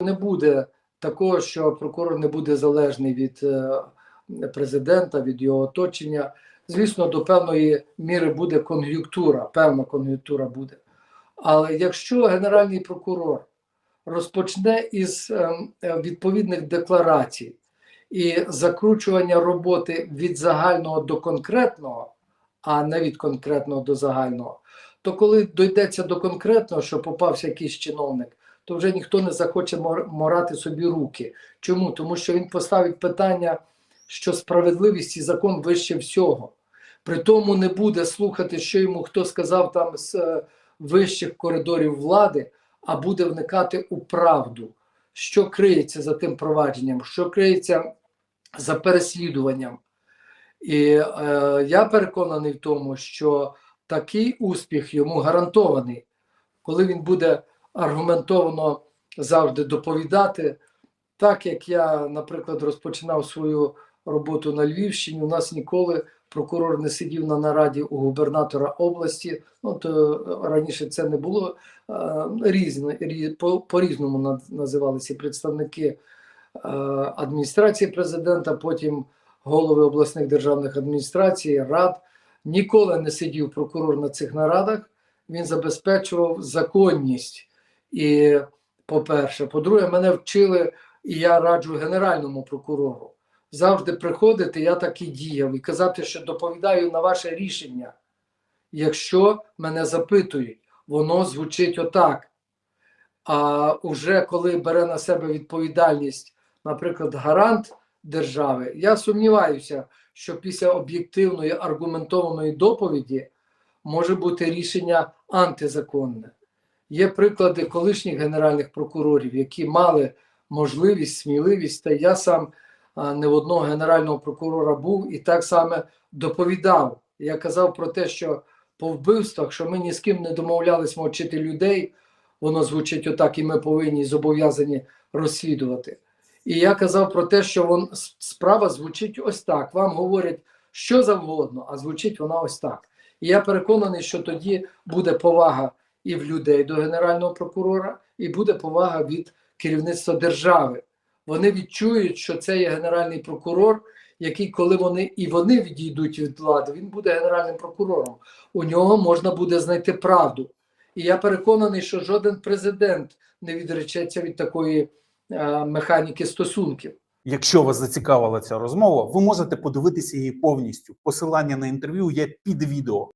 Не буде такого, що прокурор не буде залежний від е, президента, від його оточення. Звісно, до певної міри буде кон'юнктура, певна кон'юнктура буде. Але якщо генеральний прокурор розпочне із ем, відповідних декларацій і закручування роботи від загального до конкретного, а не від конкретного до загального, то коли дійдеться до конкретного, що попався якийсь чиновник, то вже ніхто не захоче морати собі руки. Чому? Тому що він поставить питання, що справедливість і закон вище всього. При тому не буде слухати, що йому хто сказав там з е, вищих коридорів влади, а буде вникати у правду, що криється за тим провадженням, що криється за переслідуванням. І е, я переконаний в тому, що такий успіх йому гарантований, коли він буде аргументовано завжди доповідати. Так як я, наприклад, розпочинав свою роботу на Львівщині, у нас ніколи прокурор не сидів на нараді у губернатора області. Ну то раніше це не було е, різне, рі- по, по-різному на- називалися представники е, адміністрації президента, потім голови обласних державних адміністрацій, рад. Ніколи не сидів прокурор на цих нарадах. Він забезпечував законність. І, по-перше, по-друге, мене вчили, і я раджу генеральному прокурору завжди приходити, я так і діяв, і казати, що доповідаю на ваше рішення. Якщо мене запитують, воно звучить отак. А уже коли бере на себе відповідальність, наприклад, гарант держави, я сумніваюся, що після об'єктивної аргументованої доповіді може бути рішення антизаконне. Є приклади колишніх генеральних прокурорів, які мали можливість, сміливість, та я сам не в одного генерального прокурора був і так само доповідав. Я казав про те, що по вбивствах, що ми ні з ким не домовлялись мовчити людей, воно звучить отак, і ми повинні зобов'язані розслідувати. І я казав про те, що вон, справа звучить ось так. Вам говорять що завгодно, а звучить вона ось так. І я переконаний, що тоді буде повага і в людей до генерального прокурора, і буде повага від керівництва держави. Вони відчують, що це є генеральний прокурор, який, коли вони і вони відійдуть від влади, він буде генеральним прокурором. У нього можна буде знайти правду. І я переконаний, що жоден президент не відречеться від такої е, механіки стосунків. Якщо вас зацікавила ця розмова, ви можете подивитися її повністю. Посилання на інтерв'ю є під відео.